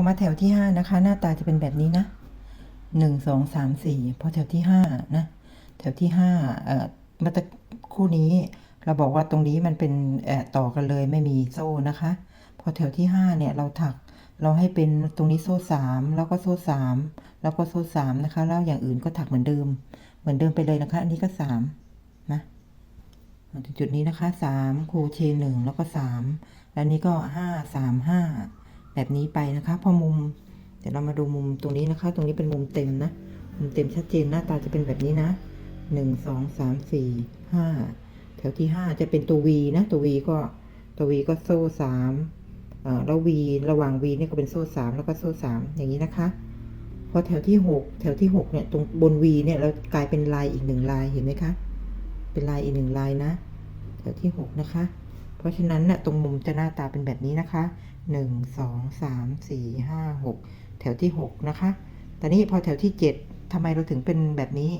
อมาแถวที่ห้านะคะ หน้าตาจะเป็นแบบนี้นะหนึ่งสองสามสี่พอแถวที่ห้านะ แถวที่ห้าเอ่อมื่อตะคู่นี้ เราบอกว่าตรงนี้มันเป็นเอ่อต่อกันเลยไม่มีโซ่นะคะ พอแถวที่ห้าเนี่ยเราถักเราให้เป็นตรงนี้โซ่สามแล้วก็โซ่สามแล้วก็โซ่สามนะคะ แล้วอย่างอื่นก็ถักเหมือนเดิม เหมือนเดิมไปเลยนะคะ อันนี้ก็สามนะถึงจุดนี้นะคะสามโครเชต์หนึ่งแล้วก็สามแล้วนี้ก็ห้าสามห้า แบบนี้ไปนะคะ พอมุม เดี๋ยวเรามาดูมุมตรงนี้นะคะ ตรงนี้เป็นมุมเต็มนะ มุมเต็มชัดเจนหน้าตาจะเป็นแบบนี้นะหนึ่งสองสามสี่ห้าแถวที่ห้าจะเป็นตัว V นะ ตัว V ก็ตัว V ก็โซ่สามแล้ว V ระหว่าง V เนี่ยก็เป็นโซ่สามแล้วก็โซ่สามอย่างนี้นะคะพอแถวที่หกแถวที่หกเนี่ยตรงบน V เนี่ยเรากลายเป็นลายอีกหนึ่งลายเห็นไหมคะ เป็นลายอีกหนึ่งลายนะ แถวที่หกนะคะ เพราะฉะนั้นน่ยตรงมุมจะหน้าตาเป็นแบบนี้นะคะหนึ่งสองสามสี่ห้าหกแถวที่หกนะคะแต่นี่พอแถวที่เจ็ดทำไมเราถึงเป็นแบบนี้